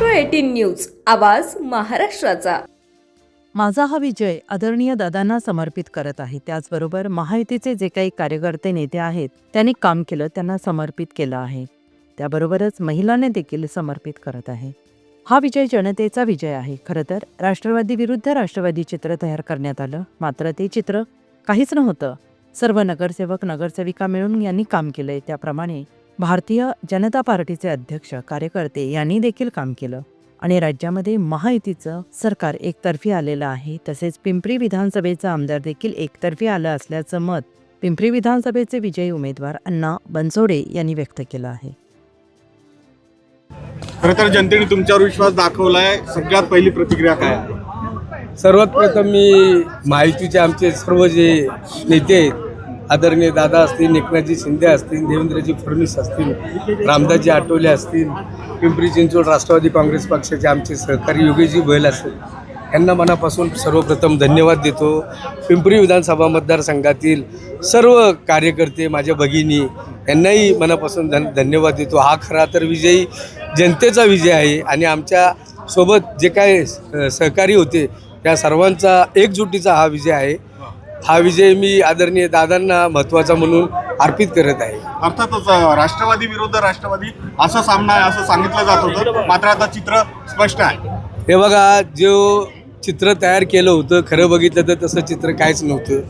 News आवाज महाराष्ट्राचा. माझा हा विजय आदरणीय दादांना समर्पित करत आहे. त्याचबरोबर महायुतीचे जे काही कार्यकर्ते नेते आहेत त्यांनी काम केलं त्यांना समर्पित केलं आहे. त्याबरोबरच महिलांनी देखील समर्पित करत आहे. हा विजय जनतेचा विजय आहे. खरं तर राष्ट्रवादी विरुद्ध राष्ट्रवादी चित्र तयार करण्यात आलं. मात्र ते चित्र काहीच नव्हतं. सर्व नगरसेवक नगरसेविका मिळून यांनी काम केलंय. त्याप्रमाणे भारतीय जनता पार्टीचे अध्यक्ष कार्यकर्ते यांनी देखील काम केलं आणि राज्यामध्ये महायुतीचं सरकार एकतर्फी आलेलं आहे. तसेच पिंपरी विधानसभेचं आमदार देखील एकतर्फी आलं असल्याचं मत पिंपरी विधानसभेचे विजयी उमेदवार अण्णा बनसोडे यांनी व्यक्त केलं आहे. खरं तर जनतेने तुमच्यावर विश्वास दाखवलाय. सगळ्यात पहिली प्रतिक्रिया काय आहे? सर्वात प्रथम मी माहितीचे आमचे सर्व जे नेते आहेत आदरणीय दादा असतील एकनाथजी शिंदे असतील देवेंद्रजी फडणवीस असतील रामदासजी आठवले असतील पिंपरी चिंचवड राष्ट्रवादी काँग्रेस पक्षाचे आमचे सहकारी योगेशजी बैल असतील यांना मनापासून सर्वप्रथम धन्यवाद देतो. पिंपरी विधानसभा मतदारसंघातील सर्व कार्यकर्ते माझ्या भगिनी यांनाही मनापासून धन धन्यवाद देतो. हा खरा तर विजयी जनतेचा विजय आहे आणि आमच्यासोबत जे काय सहकारी होते त्या सर्वांचा एकजुटीचा हा विजय आहे. हा विजय मी आदरणीय दादांना महत्त्वाचा म्हणून अर्पित करत आहे. अर्थातच राष्ट्रवादी विरुद्ध राष्ट्रवादी असा सामना आहे असं सांगितलं जात होतं. मात्र आता चित्र स्पष्ट आहे. हे बघा जो चित्र तयार केलं होतं खरं बघितलं तर तसं चित्र काहीच नव्हतं.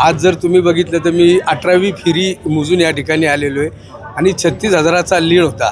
आज जर तुम्ही बघितलं तर मी अठरावी फेरी मोजून या ठिकाणी आलेलो आहे. आणि छत्तीस हजाराचा लीड होता.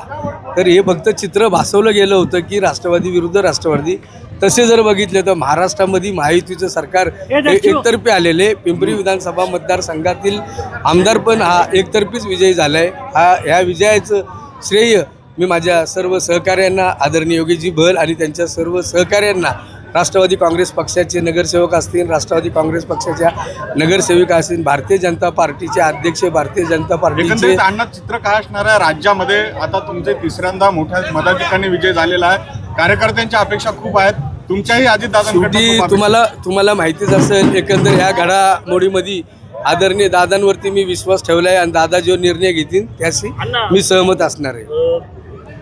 तर हे फक्त चित्र भासवलं गेलं होतं की राष्ट्रवादी विरुद्ध राष्ट्रवादी. तसे जर बघितले तर महाराष्ट्रामध्ये महायुतीचं सरकार एकतर्फी आलेले पिंपरी विधानसभा मतदारसंघातील आमदार पण हा एकतर्फीच विजयी झाला आहे हा ह्या विजयाचं श्रेय मी माझ्या सर्व सहकाऱ्यांना आदरणीय योगीजी भल आणि त्यांच्या सर्व सहकाऱ्यांना राष्ट्रवादी काँग्रेस पक्षाचे नगरसेवक असतील राष्ट्रवादी काँग्रेस पक्षाच्या नगरसेविका असतील भारतीय जनता पार्टीचे अध्यक्ष भारतीय जनता पार्टीचे चित्र काय असणार आहे? राज्यामध्ये आता तुमचे तिसऱ्यांदा मोठ्या मताधिकाने विजय झालेला आहे. कार्यकर्त्यांच्या अपेक्षा खूप आहेत. तुमच्याही अजित शेवटी तुम्हाला तुम्हाला माहितीच असेल एकंदर ह्या घडामोडीमध्ये आदरणीय दादांवरती मी विश्वास ठेवला आहे आणि दादा जो निर्णय घेतील त्याशी मी सहमत असणार आहे. अ,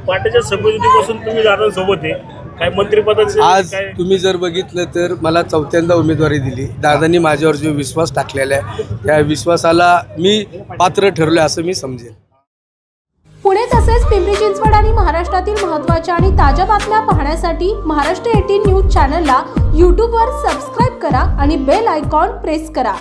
पार्टीच्या सभेपासून तुम्ही दादांसोबत आहे. काय मंत्रिपदाचे आज काय? तुम्ही जर बघितलं तर मला चौथ्यांदा उमेदवारी दिली. दादांनी माझ्यावर जो विश्वास टाकलेला आहे त्या विश्वासाला मी पात्र ठरलो असं मी समजेल पुणे तसेच पिंपरी चिंचवड आणि महाराष्ट्रातील महत्त्वाच्या आणि ताज्या बातम्या पाहण्यासाठी महाराष्ट्र एटीन न्यूज चॅनलला यूट्यूबवर सबस्क्राईब करा आणि बेल आयकॉन प्रेस करा.